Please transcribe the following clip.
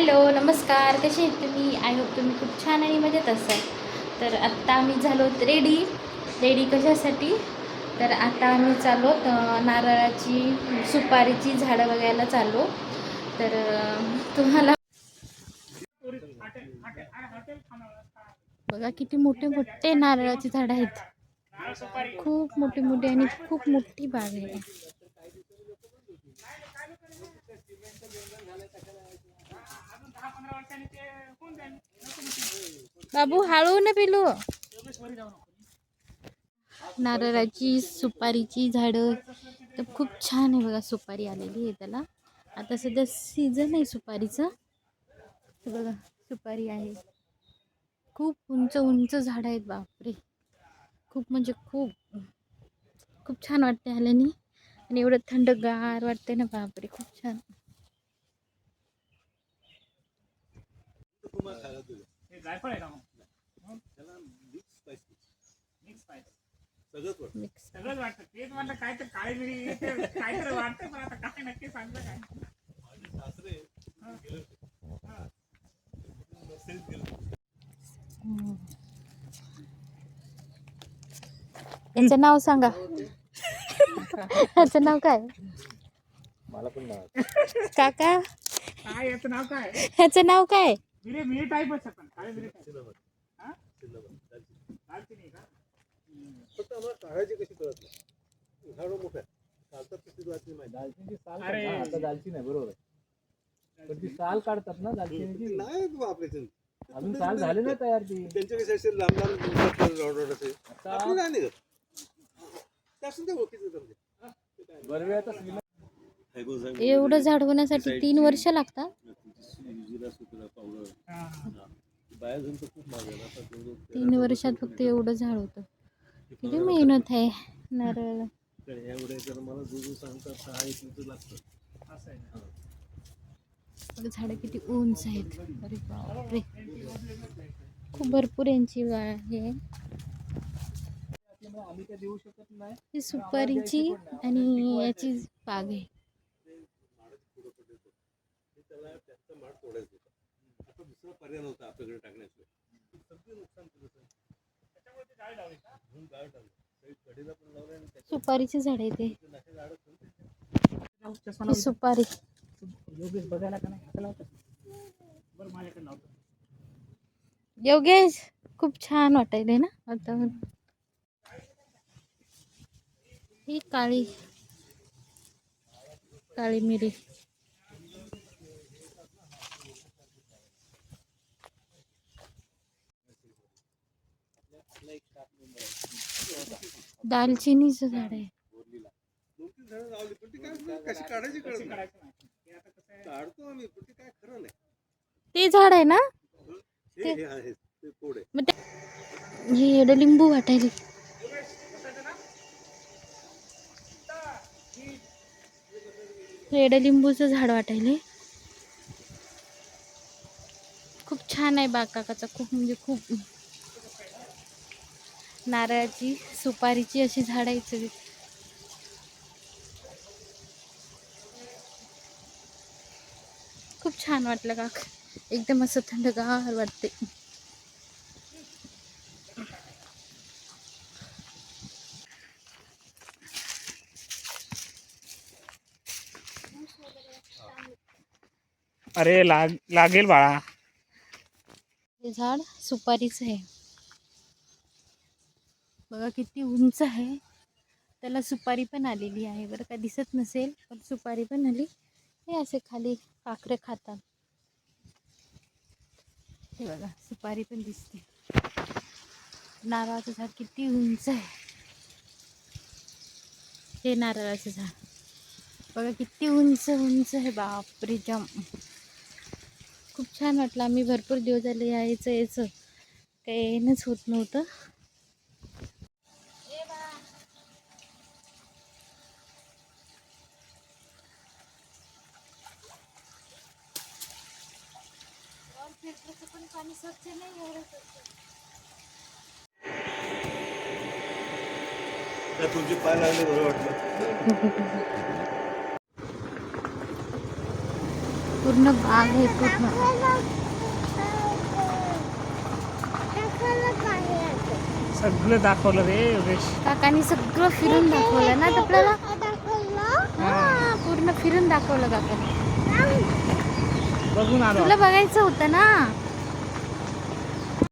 Hello नमस्कार. कसे आहेत तुम्ही? आय होप तुम्ही खूप छान आणि मजेत असाल. तर आत्ता आम्ही झालो रेडी. रेडी कशासाठी? तर आता आम्ही चाललो नारळाची सुपारीची झाडं बघायला चाललो. तर तुम्हाला बघा किती मोठे मोठे नारळाची झाडं आहेत. खूप मोठी मोठी आणि खूप मोठी बाग आहे. बाबू हळू ना पिलू नारळाची सुपारीची झाडं. तर खूप छान आहे बघा सुपारी आलेली आहे त्याला. आता सध्या सीझन आहे सुपारीचं. बघा सुपारी आहे. खूप उंच उंच झाडं आहेत बापरे. खूप म्हणजे खूप खूप छान वाटते आल्याने. आणि एवढं थंडगार वाटते ना बापरे खूप छान. हे जायफळ आहे का मग? त्याला मिक्स स्पायसी मिक्स पाहिजे सगळंच वाटतं. मिक्स सगळंच वाटतं. तेच म्हटलं काय तर काळी मिरी काय तर वाटतं पण आता काय नक्की सांगलं काय? माझे सासरे गेले होते. हा. मर्सिडीज गेले होते. हम्म. याचं नाव सांगा. याचं नाव काय? मला पण नाव काका? काय याचं नाव काय? ह्याचं नाव काय? मिरी मिरी टाईपच काळी मिरी हा? दालचिनी. का? फक्त आम्हाला काढायची कशी कळत नाही. झाडं मोठं आहे. चालतात कशी माहिती. दालचिनीची साल अरे. हा, आता दालचिनी आहे बरोबर आहे. पण ती साल काढतात ना दालचिनीची नाही तू आपल्याचे अजून साल झाली नाही तयार ती. त्यांच्या कसे असे लांब लांब दिसतात रॉड रॉड असे. आता आपली नाही निघत. त्यासून ते ओळखीचं समजे बरवेळाचा श्रीमंत एवढं झाड होण्यासाठी तीन वर्ष लागतात? जिरा सुकरा पावडर. बाहेर जाऊन तर खूप महाग आहे ना आता तेवढं तीन वर्षात फक्त एवढं झाड होतं. किती मेहनत आहे नारळ. तर ह्या एवढ्या तर मला जो जो सांगतात सहा एक लिटर लागतं. असं आहे ना. झाडं किती उंच आहेत. अरे बापरे. खूप भरपूर यांची वा- हे आहे. असल्यामुळे आम्ही काय देऊ शकत नाही? ही सुपारीची आणि याची बाग आहे ते त्याला त्यांचा माड तोडायचा होता आता दुसरा पर्याय नव्हता आपल्याकडे टाकण्याशिवाय सगळं नुकसान केलं सर त्याच्यामुळे ते जाळी लावली का? म्हणून गाळ टाकलं काही कडेला पण लावलं आणि सुपारीची झाड आहे ते त्याच्या नाशा झाडं ठेवली चष्मा ही लावतो. सुपारी योगेश बघायला का नाही हात लावतो बरं माझ्याकडे लावतो योगेश खूप छान वाटायलंय ना वातावरण ही काळी काळी मिरी दालचिनीचं झाड आहे दोन तीन झाडं लावली पण ती काय कशी काढायची कळत कशी नाही करायचं नाही ते आता कसं आहे काढतो आम्ही पण ते काय खरं नाही ते झाड आहे ना? हे आहे आहे. लिंबू वाटायले. रेड लिंबूचं झाड वाटायले. खूप छान आहे बाग काकाचा खूप म्हणजे खूप नारळाची सुपारीची अशी झाडं आहेत सगळी. खूप छान वाटलं काका. एकदम असं थंडगार वाटते. अरे लाग लागेल बाळा. हे झाड सुपारीचं आहे. बघा किती उंच आहे. त्याला सुपारी पण आलेली आहे. बरं का दिसत नसेल पण सुपारी पण आली. हे असे खाली काकरे खातात. हे बघा सुपारी पण दिसते. नारळाचं झाड किती उंच आहे. हे नारळाचं झाड. बघा किती उंच उंच आहे. बापरे जम. खूप छान वाटलं. आम्ही भरपूर दिवस झाले यायचं यायचं. काही येणंच होत नव्हतं. पण पाणी स्वच्छ नाही एवढं तुमचे पाय लागले बरं वाटलं. पूर्ण बाग आहे पूर्ण. सगळं दाखवलं रे योगेश. काकांनी सगळं फिरून दाखवलं ना आपल्याला? हा, पूर्ण फिरून दाखवलं काकांनी. बघून आलो तुला बघायचं होतं ना?